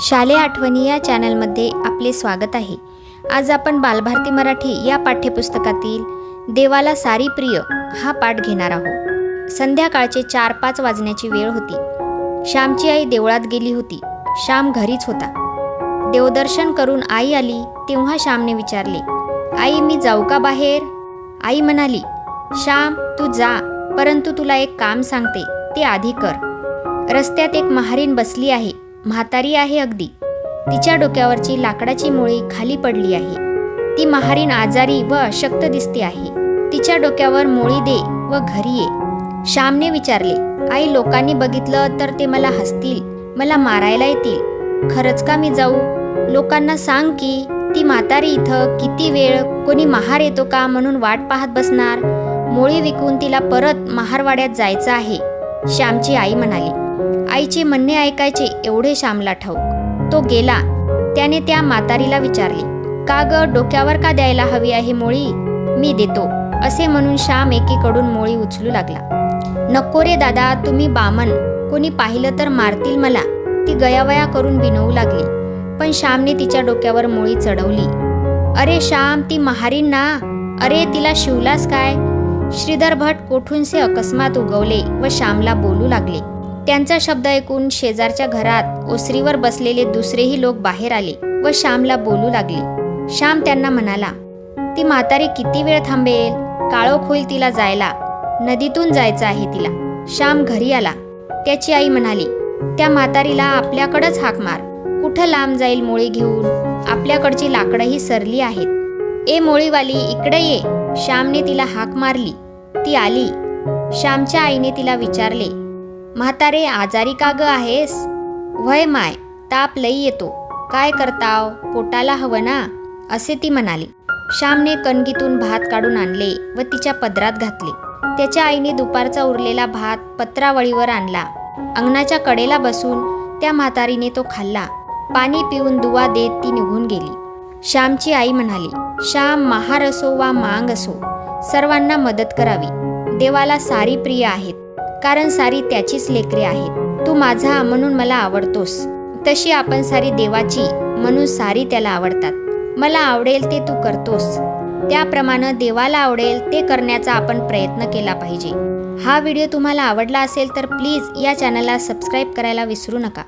शालेय आठवणी या चॅनलमध्ये आपले स्वागत आहे. आज आपण बालभारती मराठी या पाठ्यपुस्तकातील देवाला सारी प्रिय हा पाठ घेणार आहोत. संध्याकाळचे चार पाच वाजण्याची वेळ होती. श्यामची आई देवळात गेली होती. श्याम घरीच होता. देवदर्शन करून आई आली तेव्हा श्यामने विचारले आई मी जाऊ का बाहेर? आई म्हणाली श्याम तू जा परंतु तुला एक काम सांगते ते आधी कर. रस्त्यात एक महारीण बसली आहे. म्हातारी आहे अगदी. तिच्या डोक्यावरची लाकडाची मुळी खाली पडली आहे. ती महारीण आजारी व अशक्त दिसते आहे. तिच्या डोक्यावर मोळी दे व घरी ये. श्यामने विचारले आई लोकांनी बघितलं तर ते मला हसतील मला मारायला येतील. खरंच का मी जाऊ? लोकांना सांग की ती म्हातारी इथं किती वेळ कोणी महार येतो का म्हणून वाट पाहत बसणार? मोळी विकून तिला परत महारवाड्यात जायचं आहे. श्यामची आई म्हणाली आईचे म्हणणे ऐकायचे एवढे श्यामला ठाऊक. तो गेला. त्याने त्या म्हातारीला विचारले का ग डोक्यावर का द्यायला हवी आहे मोळी? मी देतो. असे म्हणून श्याम एकीकडून मोळी उचलू लागला. नको रे दादा तुम्ही बामन कोणी पाहिलं तर मारतील मला. ती गयावया करून बिनवू लागली. पण श्यामने तिच्या डोक्यावर मोळी चढवली. अरे श्याम ती महारीन ना. अरे तिला शिवलास काय? श्रीधर भट कोठूनसे अकस्मात उगवले व श्यामला बोलू लागले. त्यांचा शब्द ऐकून शेजारच्या घरात ओसरीवर बसलेले दुसरेही लोक बाहेर आले व श्यामला बोलू लागले. श्याम त्यांना म्हणाला ती म्हातारी किती वेळ थांबेल? काळोख होईल तिला जायला. नदीतून जायचं आहे तिला. श्याम घरी आला. त्याची आई म्हणाली त्या म्हातारीला आपल्याकडंच हाक मार. कुठं लांब जाईल मोळी घेऊन? आपल्याकडची लाकडंही सरली आहेत. ए मोळीवाली इकडे ये. श्यामने तिला हाक मारली. ती आली. श्यामच्या आईने तिला विचारले म्हातारे आजारी का ग आहेस? वय माय ताप लई येतो. काय करताव? पोटाला हवं ना? असे ती म्हणाली. श्यामने कणगीतून भात काढून आणले व तिच्या पदरात घातले. त्याच्या आईने दुपारचा उरलेला भात पत्रावळीवर आणला. अंगणाच्या कडेला बसून त्या म्हातारीने तो खाल्ला. पाणी पिऊन दुवा देत ती निघून गेली. श्यामची आई म्हणाली श्याम महार असो वा मांग असो सर्वांना मदत करावी. देवाला सारी प्रिय आहेत. कारण सारी त्याचीच लेकरे आहेत. तू माझा म्हणून मला आवडतोस. तशी आपण सारी देवाची म्हणून सारी त्याला आवडतात. मला आवडेल ते तू करतोस. त्याप्रमाणे देवाला आवडेल ते करण्याचा आपण प्रयत्न केला पाहिजे. हा व्हिडिओ तुम्हाला आवडला असेल तर प्लीज या चॅनलला सबस्क्राईब करायला विसरू नका.